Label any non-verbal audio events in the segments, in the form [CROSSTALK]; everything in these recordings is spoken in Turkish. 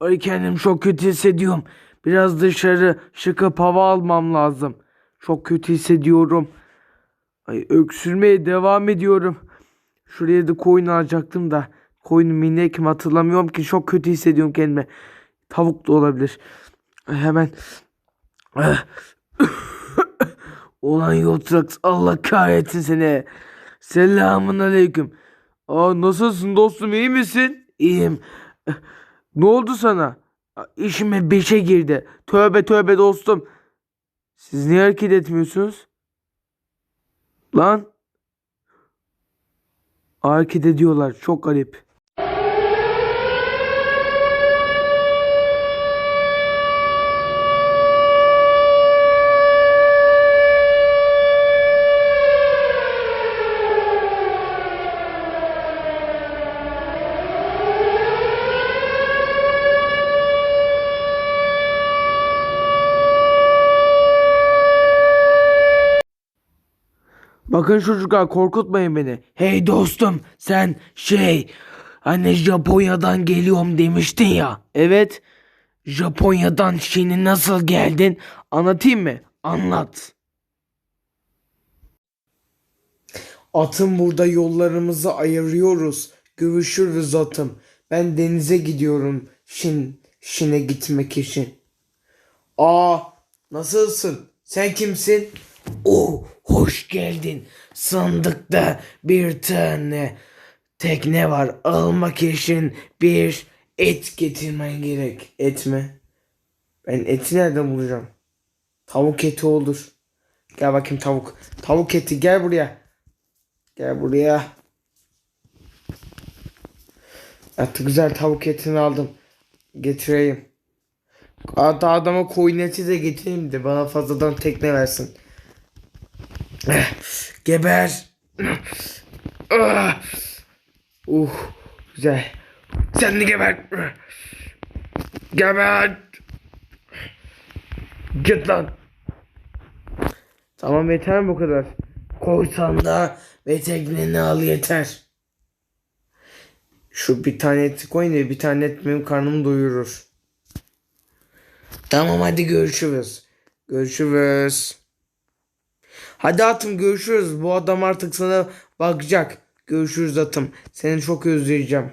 Ay kendimi çok kötü hissediyorum. Biraz dışarı çıkıp hava almam lazım. Çok kötü hissediyorum. Ay öksürmeye devam ediyorum. Şuraya da koyun alacaktım da. Koyun minik mi hatırlamıyorum ki çok kötü hissediyorum kendimi. Tavuk da olabilir. Hemen. [COUGHS] Ulan Yotrax Allah kahretsin seni. Selamun aleyküm. Aa, nasılsın dostum iyi misin? İyiyim. Ne oldu sana? İşime beşe girdi. Tövbe tövbe dostum. Siz niye hareket etmiyorsunuz? Lan. Hareket ediyorlar. Çok garip. Bakın çocuklar korkutmayın beni. Hey dostum sen şey hani Japonya'dan geliyorum demiştin ya. Evet. Japonya'dan şimdi nasıl geldin? Anlatayım mı? Anlat. Atım burada yollarımızı ayırıyoruz. Görüşürüz atım. Ben denize gidiyorum. Şin, Şin'e gitmek için. Aa, nasılsın? Sen kimsin? Oh, hoş geldin. Sandıkta bir tane tekne var. Almak için bir et getirmen gerek. Et mi? Ben eti nereden bulacağım? Tavuk eti olur. Gel bakayım tavuk. Tavuk eti gel buraya. Gel buraya. Artık güzel tavuk etini aldım. Getireyim. Hatta adama koyun eti de getireyim de bana fazladan tekne versin. Geber. Uh, güzel. Sen de geber. Geber. Git lan. Tamam yeter bu kadar? Koysan da ve tekneni al yeter. Şu bir tane et koyun da bir tane et benim karnımı doyurur. Tamam hadi görüşürüz. Görüşürüz. Hadi atım görüşürüz. Bu adam artık sana bakacak. Görüşürüz atım. Seni çok özleyeceğim.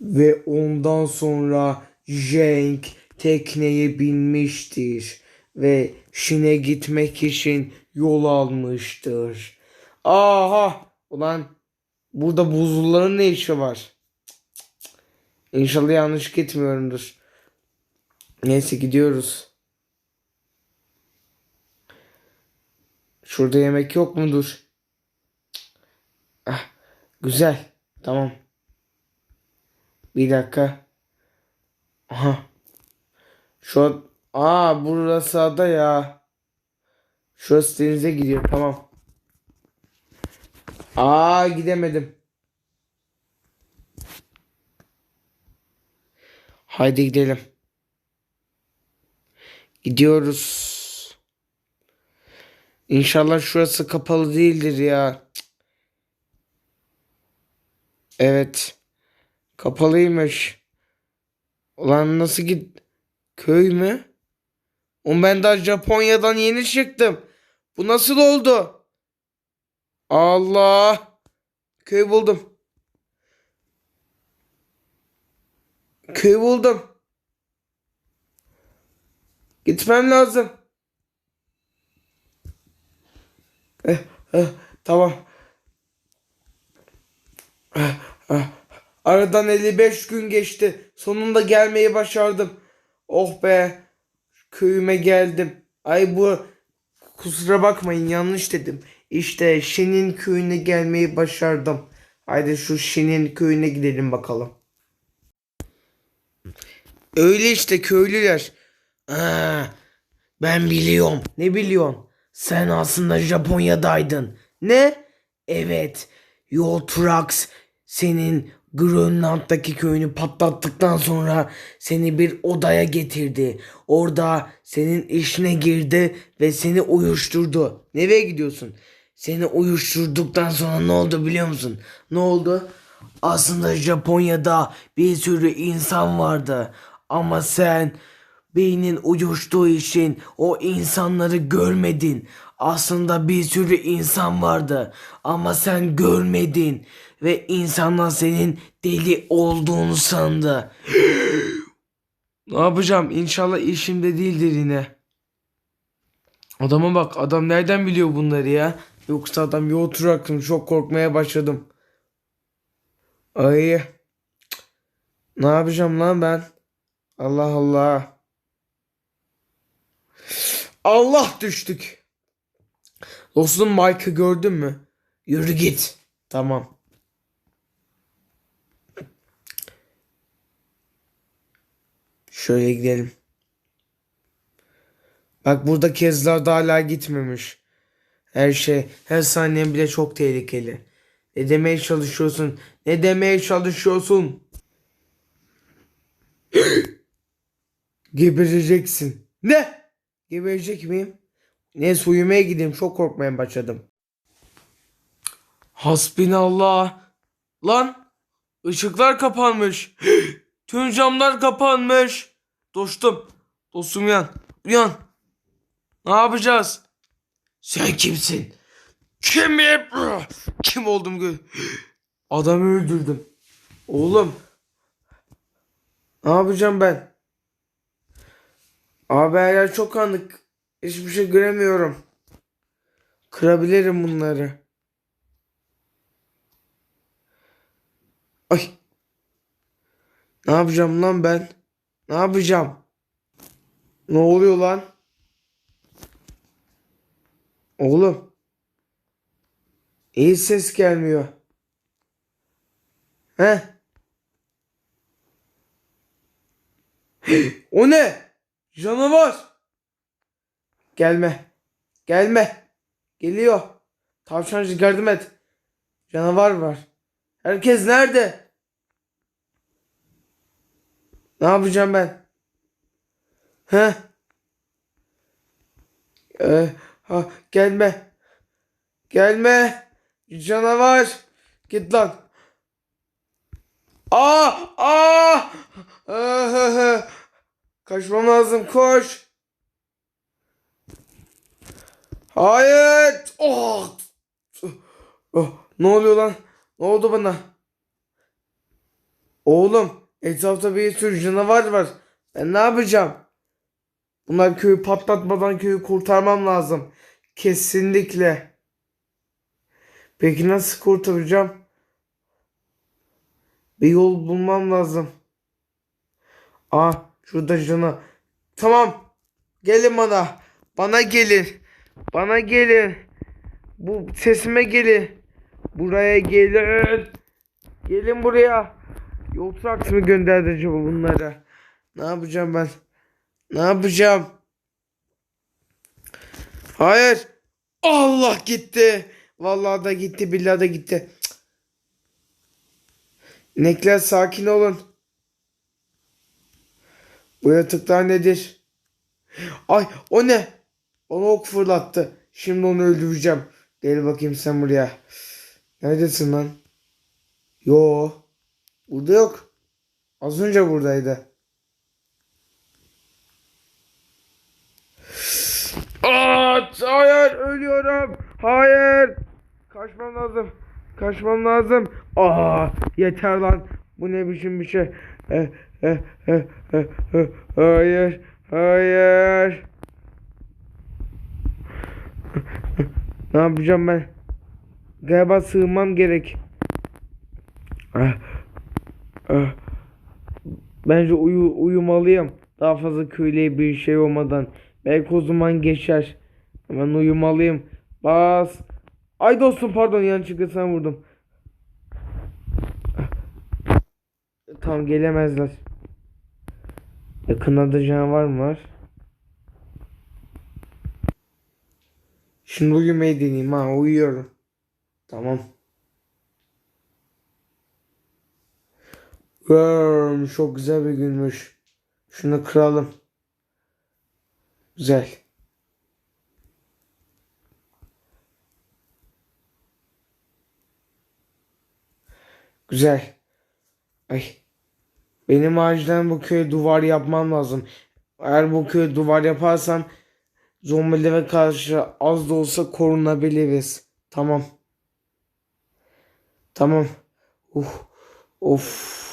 Ve ondan sonra Jenk tekneye binmiştir. Ve Şin'e gitmek için yol almıştır. Aha! Ulan burada buzulların ne işi var? İnşallah yanlış gitmiyorumdur. Neyse gidiyoruz. Şurada yemek yok mudur? Ah, güzel. Tamam. Bir dakika. Aha. Şu. Aa burası ada ya. Şurası denize gidiyor. Tamam. Aa gidemedim. Haydi gidelim. Gidiyoruz. İnşallah şurası kapalı değildir ya. Evet. Kapalıymış. Ulan nasıl git? Köy mü? Oğlum ben daha Japonya'dan yeni çıktım. Bu nasıl oldu? Allah. Köy buldum. Köy buldum. Gitmem lazım. Eh, eh, tamam. Eh, eh. Aradan 55 gün geçti. Sonunda gelmeyi başardım. Oh be. Köyüme geldim. Ay bu kusura bakmayın yanlış dedim. İşte Şen'in köyüne gelmeyi başardım. Haydi şu Şen'in köyüne gidelim bakalım. Öyle işte köylüler. Aa, ben biliyorum. Ne biliyorsun? Sen aslında Japonya'daydın. Ne? Evet. Yoltrax senin Grönland'daki köyünü patlattıktan sonra seni bir odaya getirdi. Orada senin işine girdi ve seni uyuşturdu. Nereye gidiyorsun? Seni uyuşturduktan sonra ne oldu biliyor musun? Ne oldu? Aslında Japonya'da bir sürü insan vardı. Ama sen beynin uyuştuğu için o insanları görmedin. Aslında bir sürü insan vardı ama sen görmedin ve insanlar senin deli olduğunu sandı. [GASPS] ne yapacağım? İnşallah işimde değildir yine. Adama bak adam nereden biliyor bunları ya? Yoksa adam bir oturaktım çok korkmaya başladım. Ay. Ne yapacağım lan ben? Allah Allah. Allah düştük. Dostum Mike'ı gördün mü? Yürü git. Tamam. Şöyle gidelim. Bak burada kezler da hala gitmemiş. Her şey, her saniyen bile çok tehlikeli. Ne demeye çalışıyorsun? Ne demeye çalışıyorsun? [GASPS] Gebereceksin. Ne? Geberecek miyim? Neyse uyumaya gideyim. Çok korkmaya başladım. Hasbinallah. Lan ışıklar kapanmış. [GASPS] Tüm camlar kapanmış. Dostum. Dostum uyan. Uyan. Ne yapacağız? Sen kimsin? Kimim? [GASPS] Kim oldum? [GASPS] Adamı öldürdüm. Oğlum. Ne yapacağım ben? Abi çok kanlık. Hiçbir şey göremiyorum. Kırabilirim bunları. Ay. Ne yapacağım lan ben? Ne yapacağım? Ne oluyor lan? Oğlum. İyi ses gelmiyor. He? [GASPS] o ne? Canavar. Gelme. Gelme. Geliyor. Tavşancı yardım et. Canavar var. Herkes nerede? Ne yapacağım ben? He? Ee, ha, gelme. Gelme. Canavar. Git lan. Aa! Aa! Ah! Kaçmam lazım. Koş. Hayır. Oh. Oh, ne oluyor lan? Ne oldu bana? Oğlum, etrafta bir sürü canavar var. Ben ne yapacağım? Bunlar köyü patlatmadan köyü kurtarmam lazım. Kesinlikle. Peki nasıl kurtaracağım? Bir yol bulmam lazım. Aa, şurada cana. Tamam. Gelin bana. Bana gelin. Bana gelin. Bu sesime gelin. Buraya gelin. Gelin buraya. Yoksa mı gönderdi acaba bunlara? Ne yapacağım ben? Ne yapacağım? Hayır. Allah gitti. Vallahi da gitti. Billahi da gitti. Cık. İnekler sakin olun. Bu yatıklar nedir? Ay o ne? Bana ok fırlattı. Şimdi onu öldüreceğim. Gel bakayım sen buraya. Neredesin lan? Yo. Burada yok. Az önce buradaydı. Aa, hayır ölüyorum. Hayır. Kaçmam lazım. Kaçmam lazım. Aa, yeter lan. Bu ne biçim bir şey? Hayır. Hayır. Ne yapacağım ben? Galiba sığınmam gerek. Ah, ah. Bence uyu uyumalıyım. Daha fazla köylüye bir şey olmadan. Belki o zaman geçer. Hemen uyumalıyım. Bas. Ay dostum pardon yanlışlıkla sana vurdum. Tamam gelemezler. Yakında canavar mı var? Şimdi uyumayı deneyeyim ha uyuyorum. Tamam. Wow, çok güzel bir günmüş. Şunu kıralım. Güzel. Güzel. Ay. Benim acilen bu köye duvar yapmam lazım. Eğer bu köye duvar yaparsam zombilere karşı az da olsa korunabiliriz. Tamam. Tamam. Uh. Of.